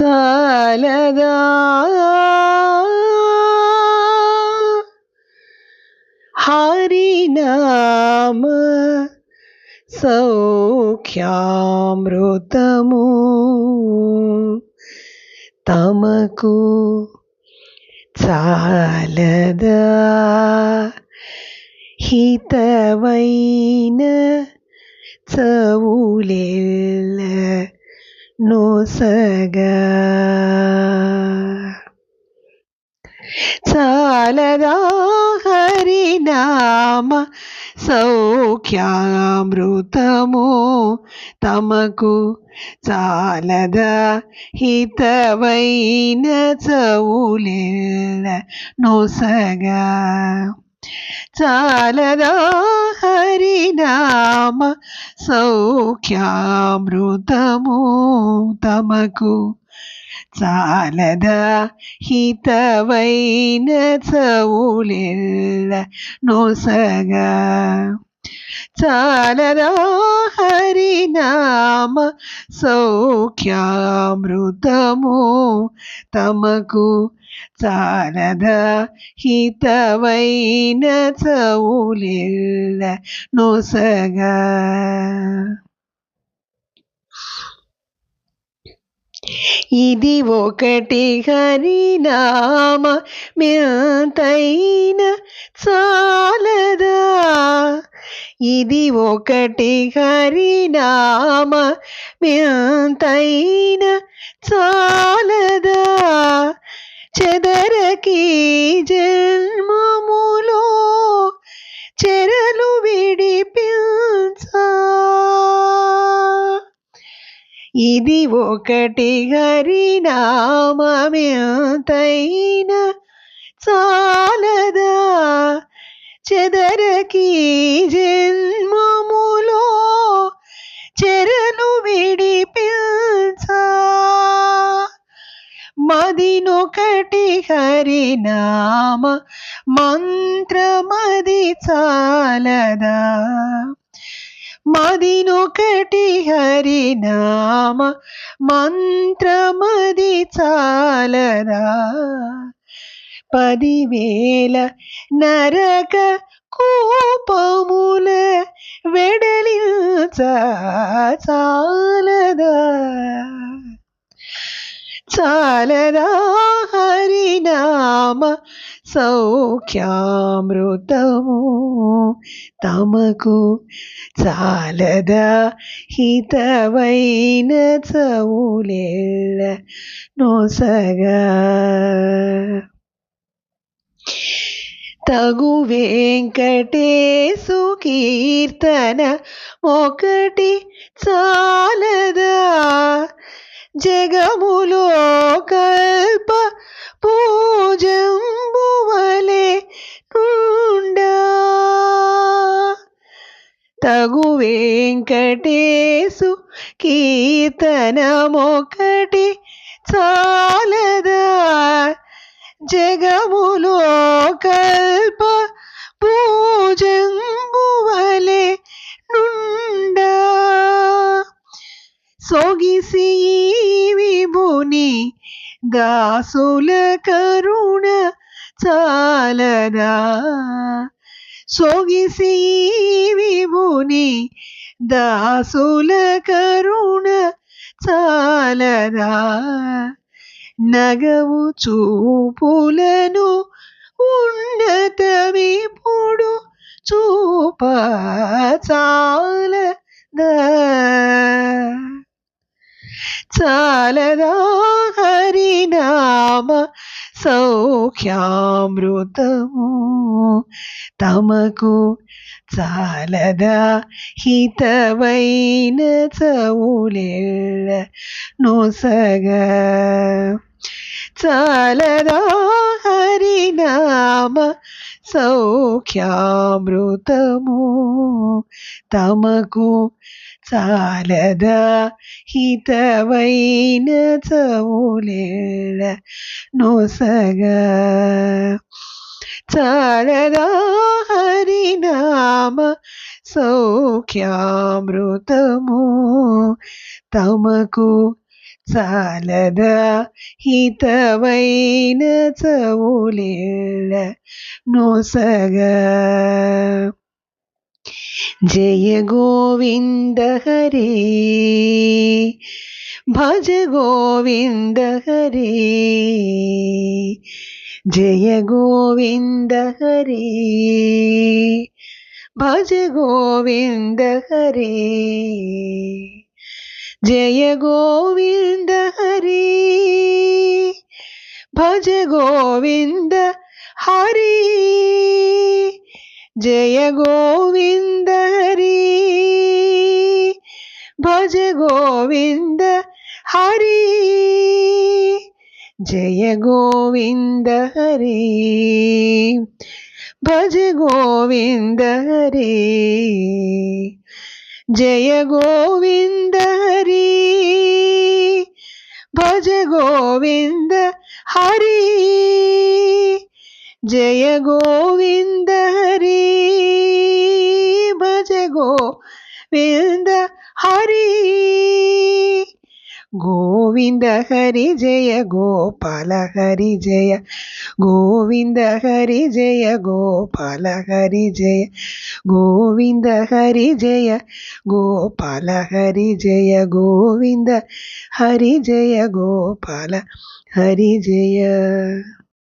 సాలదా హరినామ సౌఖ్యామృతము తమకు చాలదా. హితవైన చవులెల్ల నొసగా. చాలదా హరినామ సౌఖ్యామృతము తమకు చాలద హితవైన చవులెల్ల నొసగా. చాలదా హరినామ సౌఖ్యామృతము తమకు చాలద హితవైన చవులెల్ల నొసగా. చాలదా హరినామ సౌఖ్యామృతము తమకు చాలద హితవైన చౌలిల్ల నొసగా ఇది ఒకటి హరినామ మ్యంతైన చాలదా ఇది ఒకటి హరినామ. మెంతైన చాలదా? చెదరకి జన్మములో చెరలు విడిపించా? ఇది ఒకటి హరినామమెంతైన చా చెదరకి జన్మములో చెరను విడిపించా. మదినొకటి హరినామ మంత్రమది చాలదా. మదినొకటి హరినామ మంత్రమది చాలదా. పదివేల నరక కోపములే వెడలించ చాలదా చాలదా హరినామ సౌఖ్యామృతము తమకు చాలదా హితవైన చవులెల్ల నోసగా తగు వెంకటేశు కీర్తన ఒకటి చాలదా? జగములో కల్ప పూజంబువలే నుండా తగు వెంకటేశు కీర్తనమొకటి చాలదా? జగములో కల్ప పూజంబువలే నుండ సొగిసి విభుని దాసుల కరుణ చాలదా సొగిసి విభుని దాసుల కరుణ చాలదా నగవు చూపులను ఉన్నతమిప్పుడు చూప చాలదా. చాలదా సౌఖ్యామృతము తమకు చాలదా హితవైన చవులెల్ల నొసగా. చాలదా హరినామ సౌఖ్యామృతము తమకు చాలదా హితవైన చవులెల్ల నొసగా. చాలదా హరినామ సౌఖ్యామృతము తమకు ಸಾಲದ ഹിതവൈന ಚೌಲಿಳ್ಳ ನೋಸಗ ജയ ഗോവിന്ദ ഹരേ. ഭജ ഗോവിന്ദ ഹരേ. ജയ ഗോവിന്ദ ഹരേ. ഭജ ഗോവിന്ദ ഹരേ. ജയ ഗോവിന്ദ ഹരി. ഭജ ഗോവിന്ദ ഹരി. ജയ ഗോവിന്ദ ഹരി. ഭജ ഗോവിന്ദ ഹരി. ജയ ഗോവിന്ദ ഹരി. ഭജ ഗോവിന്ദ ഹരി. ജയ ഗോവിന്ദ ഭജ ഗോവിന്ദ ഹരി ജയ ഗോവിന്ദ ഹരി ഭജ ഗോവിന്ദ ഹരി ഗോവിന്ദ ഹരി ജയ ഗോപാല ഹരി ജയ. ഗോവിന്ദ ഹരി ജയ ഗോപാല ഹരി ജയ. ഗോവിന്ദ ഹരി ജയ ഗോപാല ഹരി ജയ. ഗോവിന്ദ ഹരി ജയ ഗോപാല ഹരി ജയ.